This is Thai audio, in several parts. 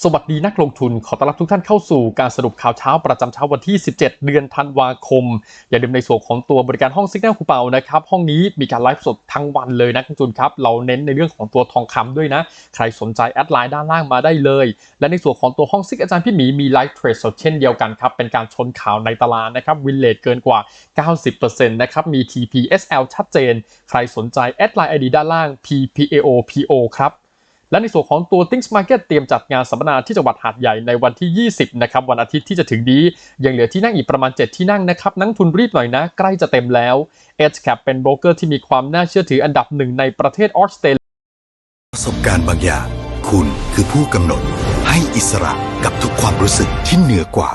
สวัสดีนักลงทุนขอต้อนรับทุกท่านเข้าสู่การสรุปข่าวเช้าประจำเช้าวันที่ 17 เดือนธันวาคม อย่าลืมในส่วนของตัวบริการห้องซิกแนลคูเปานะครับ ห้องนี้มีการไลฟ์สดทั้งวันเลยนักลงทุนครับ เราเน้นในเรื่องของตัวทองคำด้วยนะ ใครสนใจแอดไลน์ด้านล่างมาได้เลย และในส่วนของตัวห้องซิกอาจารย์พี่หมีมีไลฟ์เทรดสดเช่นเดียวกันครับ เป็นการชนข่าวในตลาดนะครับวินเลทเกินกว่า 90%นะครับมี TPSL ชัดเจน ใครสนใจแอดไลน์ ID ด้านล่าง PPAO PO ครับ และในส่วนของตัว Things Market เตรียมจัดงานสัมมนาที่จังหวัดหาดใหญ่ในวันที่ 20 นะครับ วันอาทิตย์ที่จะถึงนี้ ยังเหลือที่นั่งอีกประมาณ 7 ที่นั่งนะครับ นักทุนรีบหน่อยนะ ใกล้จะเต็มแล้ว Edge Cap เป็นโบรกเกอร์ที่มีความน่าเชื่อถืออันดับหนึ่งในประเทศออสเตรเลียประสบการณ์บางอย่าง คุณคือผู้กำหนด ให้อิสระกับทุกความรู้สึกที่เหนือกว่า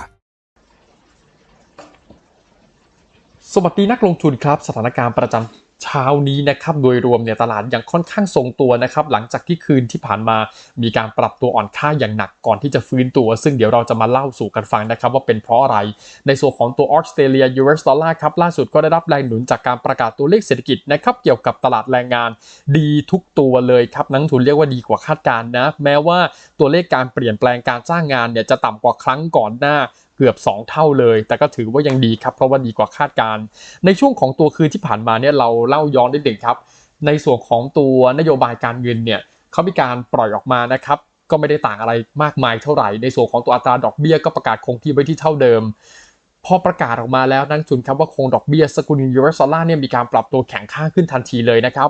สวัสดีนักลงทุนครับ สถานการณ์ประจำ เช้านี้นะครับโดยรวมเนี่ยตลาดยังค่อนข้างทรงตัวนะครับหลังจากที่คืนที่ผ่านมามีการปรับตัวอ่อนค่าอย่างหนักก่อนที่จะฟื้นตัว ซึ่งเดี๋ยวเราจะมาเล่าสู่กันฟังนะครับว่าเป็นเพราะอะไรในส่วนของตัวออสเตรเลีย US ดอลลาร์ครับล่าสุดก็ได้รับแรงหนุนจากการประกาศตัวเลขเศรษฐกิจนะครับเกี่ยวกับตลาดแรงงานดีทุกตัวเลยครับนักทุนเรียกว่าดีกว่าคาดการณ์นะแม้ว่าตัวเลขการเปลี่ยนแปลงการจ้างงานเนี่ยจะต่ำกว่าครั้งก่อนหน้า เกือบ 2 เท่าเลย แต่ก็ถือว่ายังดีครับ เพราะว่าดีกว่าคาดการณ์ในช่วงของตัวคืนที่ผ่านมาเนี่ยเราเล่าย้อนนิดหนึ่งครับ ในส่วนของตัวนโยบายการเงินเนี่ยเขามีการปล่อยออกมานะครับก็ไม่ได้ต่างอะไรมากมายเท่าไหร่ ในส่วนของตัวอัตราดอกเบี้ยก็ประกาศคงที่ไว้ที่เท่าเดิม พอประกาศออกมาแล้วนักทุนครับว่าคงดอกเบี้ยสกุลยูเอสดอลลาร์เนี่ยมีการปรับตัวแข็งค่าขึ้นทันทีเลยนะครับ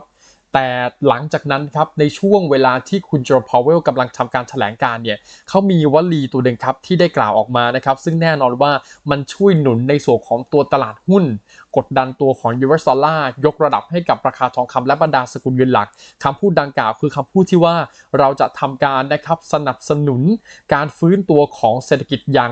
แต่หลังจากนั้นครับในช่วงเวลาที่คุณโจพาวเวลกำลังทำการแถลงการเนี่ยเขามีวลีตัวหนึ่งครับที่ได้กล่าวออกมานะครับซึ่งแน่นอนว่ามันช่วยหนุนในส่วนของตัวตลาดหุ้น กดดันตัวของยูเอสดอลลาร์ยกระดับให้กับราคาทองคำและบรรดาสกุลเงินหลักคำพูดดังกล่าวคือคำพูดที่ว่าเราจะทำการนะครับสนับสนุนการฟื้นตัวของเศรษฐกิจอย่าง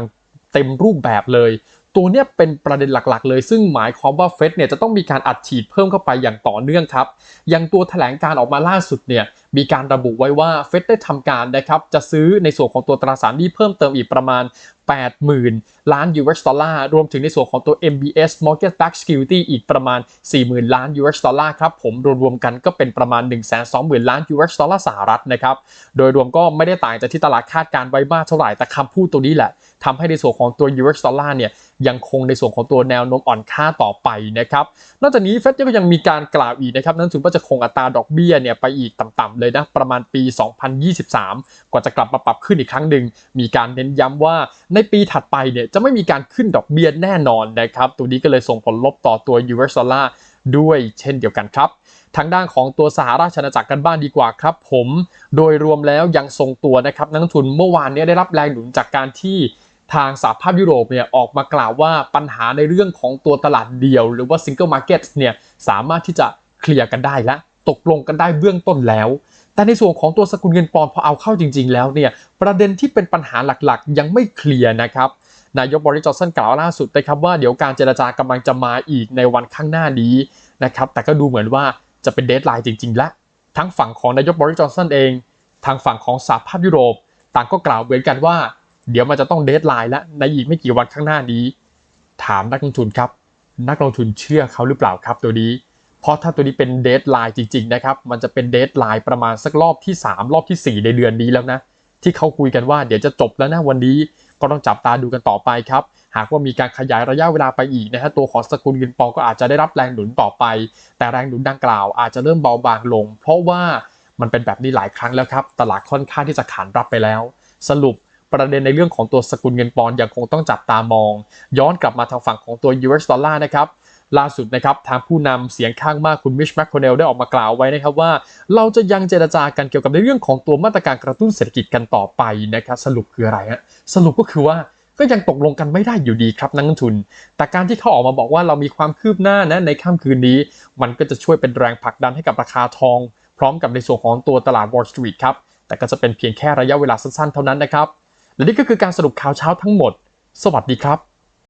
เต็มรูปแบบเลย ตัวเนี้ยเป็นประเด็นหลักๆ เลย ซึ่งหมายความว่าเฟดเนี่ยจะต้องมีการอัดฉีดเพิ่มเข้าไปอย่างต่อเนื่องครับอย่างตัวแถลงการออกมาล่าสุดเนี่ยมีการระบุไว้ว่าเฟดได้ทำการนะครับจะซื้อในส่วนของตัวตราสารหนี้เพิ่มเติมอีกประมาณ 80,000 ล้าน US ดอลลาร์รวมถึงในส่วนของตัว MBS Mortgage Backed Security อีกประมาณ 40,000 ล้าน US ดอลลาร์ครับผมรวมๆกันก็เป็นประมาณ 120,000 ล้าน US ดอลลาร์สหรัฐนะครับโดยรวมก็ไม่ได้ต่างจากที่ตลาดคาดการไว้มากเท่าไหร่แต่คำพูดตัวนี้แหละทำให้ในส่วนของตัว US ดอลลาร์เนี่ย ยังคงในส่วนของตัวแนวโน้มอ่อนค่าต่อไปนะครับนอกจากนี้เฟดก็ยังมีการกล่าวอีกนะครับนั่นถือว่าจะคงอัตราดอกเบี้ยเนี่ยไปอีกต่ำๆเลยนะประมาณปี 2023 กว่าจะกลับมาปรับขึ้นอีกครั้งหนึ่งมีการเน้นย้ำว่าในปีถัดไปเนี่ยจะไม่มีการขึ้นดอกเบี้ยแน่นอนนะครับตัวนี้ก็เลยส่งผลลบต่อตัว US ดอลลาร์ด้วยเช่นเดียวกันครับ ทางด้านของตัวสหราชอาณาจักรกันบ้างดีกว่าครับผม โดยรวมแล้วยังทรงตัวนะครับ นักทุนเมื่อวานนี้ได้รับแรงหนุนจากการที่ ทางสหภาพยุโรปเนี่ยออกมากล่าวว่าปัญหาในเรื่องของตัวตลาดเดียว หรือว่า single market เนี่ยสามารถที่จะเคลียร์กันได้และตกลงกันได้เบื้องต้นแล้ว แต่ในส่วนของตัวสกุลเงินปอนด์พอเอาเข้าจริง ๆ แล้วเนี่ยประเด็นที่เป็นปัญหาหลักๆ ยังไม่เคลียร์นะครับนายกบริจอสันกล่าวล่าสุดนะครับว่าเดี๋ยวการเจรจากำลังจะมาอีกในวันข้างหน้านี้นะครับแต่ก็ดูเหมือนว่าจะเป็นเดทไลน์จริงๆ และ ทั้งฝั่งของนายกบริจอสันเอง ทางฝั่งของสหภาพยุโรป ต่างก็กล่าวเหมือนกันว่า เดี๋ยวมันจะต้องเดทไลน์และในอีกไม่กี่วันข้างหน้านี้ ถามนักลงทุนครับ นักลงทุนเชื่อเขาหรือเปล่าครับตัวนี้ เพราะถ้าตัวนี้เป็นเดทไลน์จริงๆนะครับมันจะเป็นเดทไลน์ประมาณสักรอบที่ 3 รอบทีสี่4 ในเดือนนี้แล้วนะที่เขาคุยกันว่าเดี๋ยวจะจบแล้วนะวันนี้ก็ต้องจับตาดูกันต่อไปครับ หากว่ามีการขยายระยะเวลาไปอีกนะฮะตัวของสกุลเงินปองก็อาจจะได้รับแรงหนุนต่อไป แต่แรงหนุนดังกล่าวอาจจะเริ่มเบาบางลง เพราะว่ามันเป็นแบบนี้หลายครั้งแล้วครับ ตลาดค่อนข้างที่จะขานรับไปแล้ว สรุป ประเด็นในเรื่องของตัวสกุลเงินปอนด์ยังคงต้องจับตามอง ย้อนกลับมาทางฝั่งของตัว US ดอลลาร์นะครับล่าสุดนะครับทางผู้นำเสียงข้างมากคุณมิชแมคโคเนลได้ออกมากล่าวไว้นะครับว่า เราจะยังเจรจากันเกี่ยวกับในเรื่องของตัวมาตรการกระตุ้นเศรษฐกิจกันต่อไปนะครับสรุปคืออะไรฮะสรุปก็คือว่าก็ยังตกลงกันไม่ได้อยู่ดีครับนักลงทุน แต่การที่เขาออกมาบอกว่าเรามีความคืบหน้านะในค่ำคืนนี้ มันก็จะช่วยเป็นแรงผลักดันให้กับราคาทอง พร้อมกับในส่วนของตัวตลาด Wall Street ครับแต่ก็จะเป็นเพียงแค่ระยะเวลาสั้นๆเท่านั้นนะครับ และนี่ก็คือการสรุปข่าวเช้าทั้งหมด สวัสดีครับ